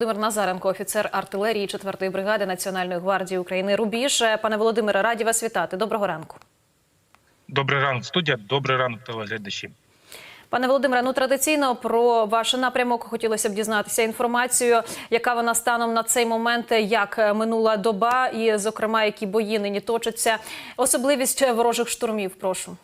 Володимир Назаренко, офіцер артилерії 4-ї бригади Національної гвардії України Рубіж. Е, Пане Володимире, раді вас вітати. Доброго ранку. Добрий ранок, студія. Добрий ранок, телеглядачі. Пане Володимире, ну традиційно про ваш напрямок хотілося б дізнатися інформацію, яка вона станом на цей момент, як е, минула доба, і, зокрема, які бої нині точаться. Особливість ворожих штурмів. Прошу.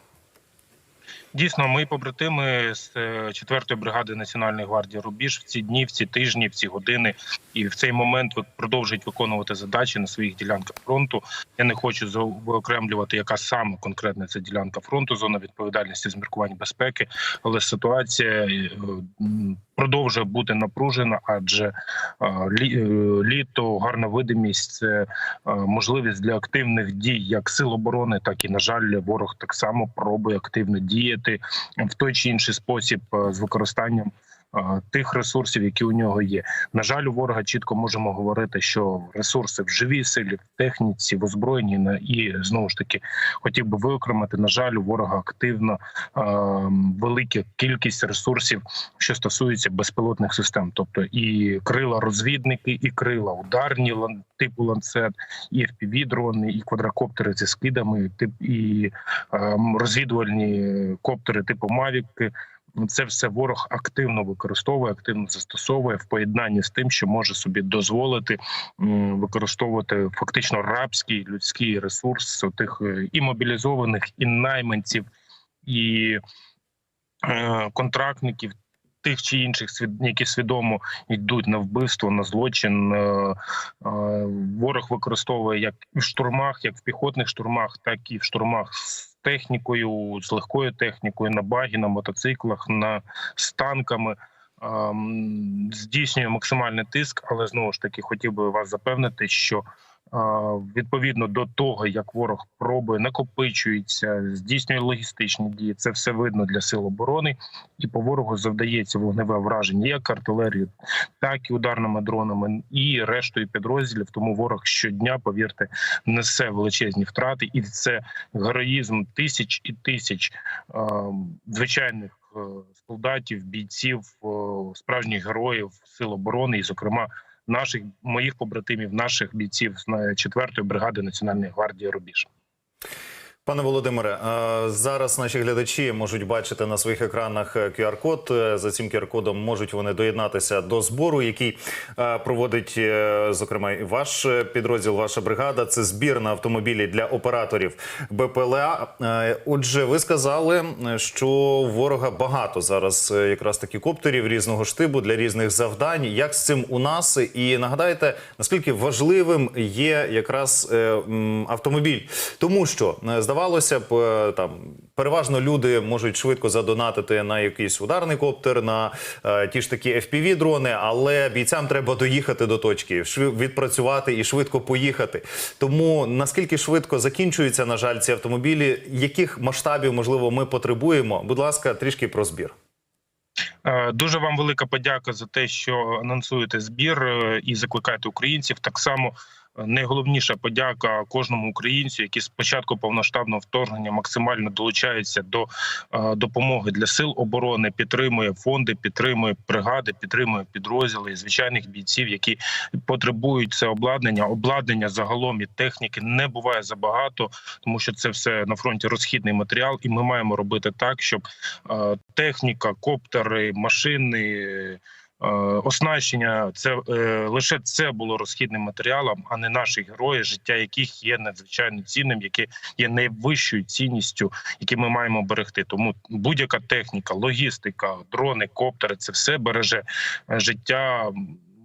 Дійсно, ми побратими з 4-ї бригади Національної гвардії Рубіж в ці дні, в ці тижні, в ці години і в цей момент продовжують виконувати задачі на своїх ділянках фронту. Я не хочу за- виокремлювати, яка саме конкретна ця ділянка фронту, зона відповідальності з міркувань безпеки, але ситуація е, продовжує бути напружена, адже е, е, літо, гарна видимість це е, можливість для активних дій як сил оборони, так і на жаль, ворог так само пробує активно діяти в той чи інший спосіб з використанням. Тих ресурсів, які у нього є, на жаль, у ворога чітко можемо говорити, що ресурси в живій силі, в техніці, в озброєнні і знову ж таки хотів би виокремити. На жаль, у ворога активно е, велика кількість ресурсів, що стосується безпілотних систем, тобто і крила розвідники, і крила ударні типу ланцет, і FPV-дрони, і квадрокоптери зі скидами, тип і е, розвідувальні коптери типу Мавіки. Це все ворог активно використовує, активно застосовує в поєднанні з тим, що може собі дозволити використовувати фактично рабський людський ресурс тих і мобілізованих, і найманців, і е, контрактників. Тих чи інших які свідомо йдуть на вбивство, на злочин, Е, е, ворог використовує як в штурмах, як в піхотних штурмах, так і в штурмах з технікою, з легкою технікою, на багі, на мотоциклах, на з танками. Ем, Здійснює максимальний тиск, але знову ж таки хотів би вас запевнити, що відповідно до того, як ворог пробує, накопичується, здійснює логістичні дії. Це все видно для сил оборони, і по ворогу завдається вогневе враження як артилерією, так і ударними дронами, і рештою підрозділів. Тому ворог щодня, повірте, несе величезні втрати, і це героїзм тисяч і тисяч е, звичайних солдатів, бійців, справжніх героїв сил оборони, і, зокрема, наших моїх побратимів, наших бійців з 4-ї бригади Національної гвардії Рубіж. Пане Володимире, зараз наші глядачі можуть бачити на своїх екранах е, QR-код. Е, За цим QR-кодом можуть вони доєднатися до збору, який е, проводить, зокрема, ваш підрозділ, ваша бригада. Це збір на автомобілі для операторів БПЛА. Отже, ви сказали, що ворога багато зараз якраз таки коптерів різного штибу для різних завдань. Як з цим у нас? І нагадайте, наскільки важливим є якраз автомобіль, тому що е, здавалося б, е, там переважно люди можуть швидко задонатити на якийсь ударний коптер, на е, ті ж такі fpv дрони але бійцям треба доїхати до точки, відпрацювати і швидко поїхати. Тому наскільки швидко закінчуються, на жаль, ці автомобілі, яких масштабів можливо ми потребуємо? Будь ласка, трішки про збір. Е, Дуже вам велика подяка за те, що анонсуєте збір е, і закликаєте українців. Так само найголовніша подяка кожному українцю, який з початку повноштабного вторгнення максимально долучається до е, допомоги для сил оборони, підтримує фонди, підтримує бригади, підтримує підрозділи звичайних бійців, які потребують це обладнання. Обладнання загалом і техніки не буває забагато, тому що це все на фронті розхідний матеріал, і ми маємо робити так, щоб е, техніка, коптери, машини. Е, Оснащення це е, лише це було розхідним матеріалом, а не наші герої, життя яких є надзвичайно цінним, яке є найвищою цінністю, які ми маємо берегти. Тому будь-яка техніка, логістика, дрони, коптери це все береже е, життя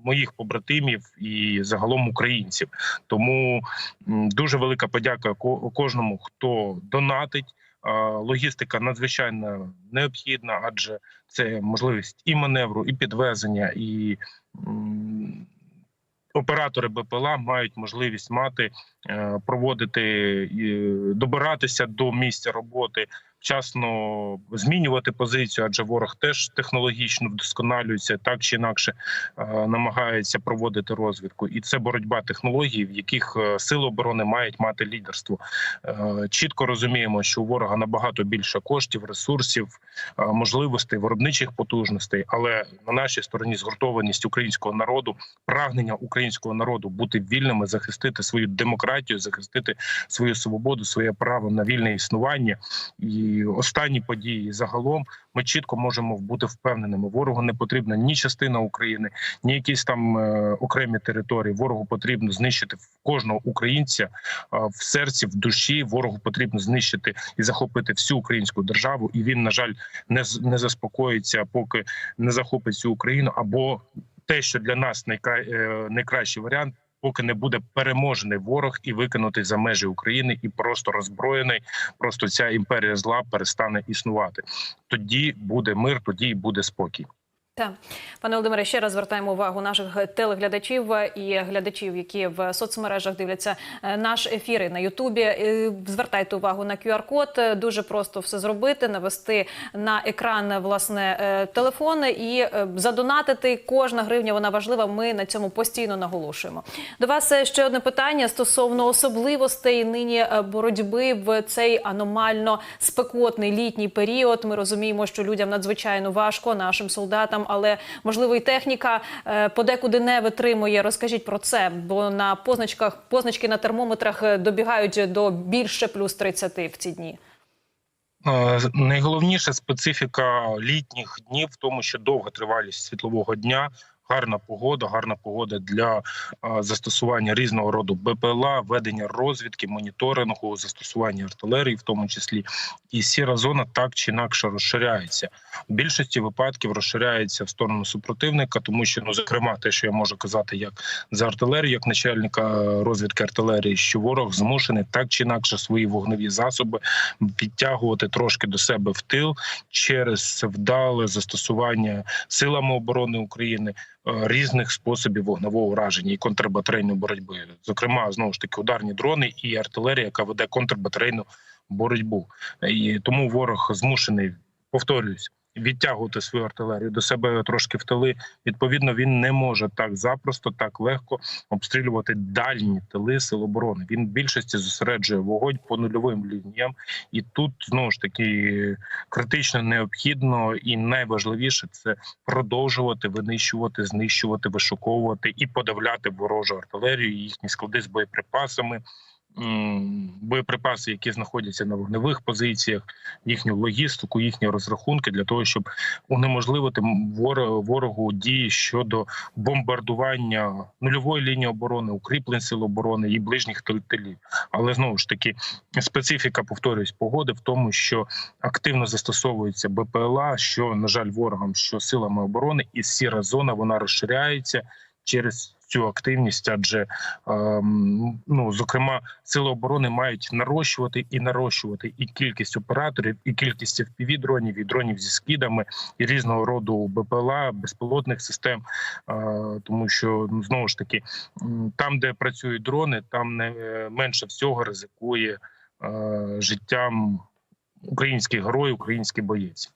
моїх побратимів і загалом українців. Тому дуже велика подяка ко- кожному, хто донатить. Логістика надзвичайно необхідна, адже це можливість і маневру, і підвезення, і оператори БПЛА мають можливість мати проводити добиратися до місця роботи. Вчасно змінювати позицію, адже ворог теж технологічно вдосконалюється, так чи інакше е, намагається проводити розвідку, і це боротьба технологій, в яких е, сили оборони мають мати лідерство. Е, Чітко розуміємо, що у ворога набагато більше коштів, ресурсів, е, можливостей, виробничих потужностей, але на нашій стороні згуртованість українського народу, прагнення українського народу бути вільними, захистити свою демократію, захистити свою свободу, своє право на вільне існування і останні події загалом ми чітко можемо бути впевненими. Ворогу не потрібна ні частина України, ні якісь там е, окремі території. Ворогу потрібно знищити кожного українця е, в серці, в душі. Ворогу потрібно знищити і захопити всю українську державу. І він, на жаль, не не заспокоїться, поки не захопить цю Україну. Або те, що для нас найкра... е, найкращий варіант. Поки не буде переможений ворог і викинутий за межі України, і просто роззброєний, просто ця імперія зла перестане існувати. Тоді буде мир, тоді буде спокій. Так, пане Володимире, ще раз звертаємо увагу наших телеглядачів і глядачів, які в соцмережах дивляться е, наш ефір на Ютубі. Е, Звертайте увагу на QR-код. Дуже просто все зробити, навести на екран власне е, телефон і задонатити. Кожна гривня вона важлива. Ми на цьому постійно наголошуємо. До вас ще одне питання стосовно особливостей нині боротьби в цей аномально спекотний літній період. Ми розуміємо, що людям надзвичайно важко, нашим солдатам, але можливо і техніка е, подекуди не витримує. Розкажіть про це, бо на позначках позначки на термометрах е, добігають до більше плюс 30 в ці дні. Е, Найголовніша специфіка літніх днів в тому, що довга тривалість світлового дня. Гарна погода, гарна погода для е, застосування різного роду БПЛА, ведення розвідки, моніторингу, застосування артилерії, в тому числі, і сіра зона так чи інакше розширяється. В більшості випадків розширяється в сторону супротивника, тому що ну зокрема, те, що я можу казати, як за артилерію, як начальника е, розвідки артилерії, що ворог змушений так чи інакше свої вогневі засоби підтягувати трошки до себе в тил через вдале застосування силами оборони України різних способів вогневого ураження і контрбатарейної боротьби. Зокрема, знову ж таки, ударні дрони і артилерія, яка веде контрбатарейну боротьбу. І тому ворог змушений, повторююсь. Відтягувати свою артилерію до себе трошки в тили. Відповідно, він не може так запросто, так легко обстрілювати дальні тили сил оборони. Він в більшості зосереджує вогонь по нульовим лініям, і тут знову ж таки критично необхідно і найважливіше це продовжувати винищувати, знищувати, вишуковувати і подавляти ворожу артилерію, їхні склади з боєприпасами. Боєприпаси, які знаходяться на вогневих позиціях, їхню логістику, їхні розрахунки для того, щоб унеможливити ворогу дії щодо бомбардування нульової лінії оборони, укріплень сил оборони і ближніх тилів. Але знову ж таки специфіка повторюсь погоди в тому, що активно застосовується БПЛА, що на жаль, ворогам, що силами оборони, і сіра зона вона розширяється через цю активність, адже ем, ну зокрема сили оборони мають нарощувати і нарощувати і кількість операторів, і кількість fpv дронів, і дронів зі скидами, і різного роду БПЛА, безпілотних систем, е, тому що ну знову ж таки там, де працюють дрони, там не е, менше всього ризикує е, життям український герой, український боєць.